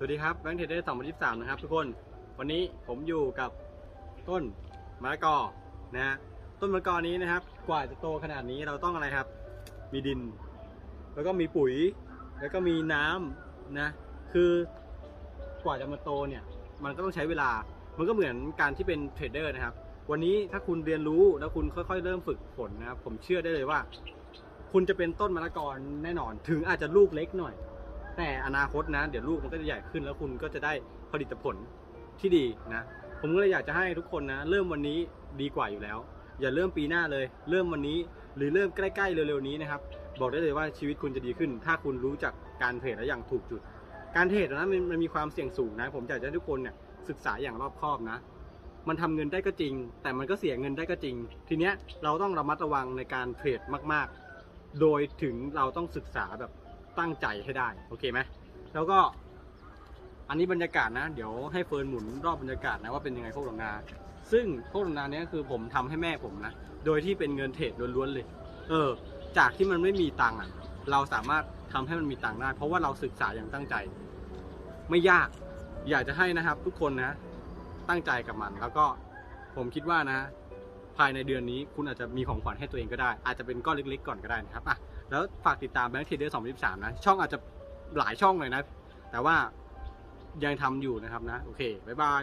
สวัสดีครับแบงค์เทรดเดอร์2023 นะครับ ทุกคนวันนี้ผมอยู่กับต้นมะละกอนะฮะต้นมะละกอนี้นะครับ กว่าจะโตขนาดนี้เราต้องอะไรครับ มีดิน แล้วก็มีปุ๋ย แล้วก็มีน้ำนะคือกว่าจะมาโตเนี่ย มันก็ต้องใช้เวลา มันก็เหมือนการที่เป็นเทรดเดอร์นะครับ วันนี้ถ้าคุณเรียนรู้แล้วคุณค่อยๆ เริ่มฝึกฝนนะครับ ผมเชื่อได้เลยว่า คุณจะเป็นต้นมะละกอแน่นอน ถึงอาจจะลูกเล็กหน่อย แต่อนาคตนะ เดี๋ยวลูกมันก็จะใหญ่ขึ้นแล้วคุณก็จะได้ผลิตผลที่ดีนะ ผมก็เลยอยากจะให้ทุกคนนะ เริ่มวันนี้ดีกว่าอยู่แล้ว อย่าเริ่มปีหน้าเลย เริ่มวันนี้หรือเริ่มใกล้ๆเร็วๆนี้นะครับ บอกได้เลยว่าชีวิตคุณจะดีขึ้น ถ้าคุณรู้จักการเทรดและอย่างถูกจุด การเทรดนะมันมันมีความเสี่ยงสูงนะ ผมอยากจะให้ทุกคนเนี่ยศึกษาอย่างรอบคอบนะ มันทำเงินได้ก็จริง แต่มันก็เสียเงินได้ก็จริง ทีเนี้ยเราต้องระมัดระวังในการเทรดมาก ๆ โดยถึงเราต้องศึกษาแบบ ตั้งใจให้ได้โอเคไหมแล้วก็ อันนี้บรรยากาศนะ เดี๋ยวให้เฟิร์นหมุนรอบบรรยากาศนะว่าเป็นยังไงโคกหลงนา ซึ่งโคกหลงนาเนี้ยคือผมทำให้แม่ผมนะ โดยที่เป็นเงินเทรดล้วนๆเลย เออ จากที่มันไม่มีตังค์อะ เราสามารถทำให้มันมีตังค์ได้ เพราะว่าเราศึกษาอย่างตั้งใจ ไม่ยาก อยากจะให้นะครับ ทุกคนนะ ตั้งใจกับมัน แล้วก็ผมคิดว่านะ ภายในเดือนนี้คุณอาจจะมีของขวัญให้ตัวเองก็ได้ อาจจะเป็นก้อนเล็ก ๆ ก่อนก็ได้นะครับอะ แล้วฝากติดตามแบงค์เทรดเดอร์2023นะ ช่องอาจจะหลายช่องเลยนะ แต่ว่ายังทำอยู่นะครับนะ โอเค บ๊ายบาย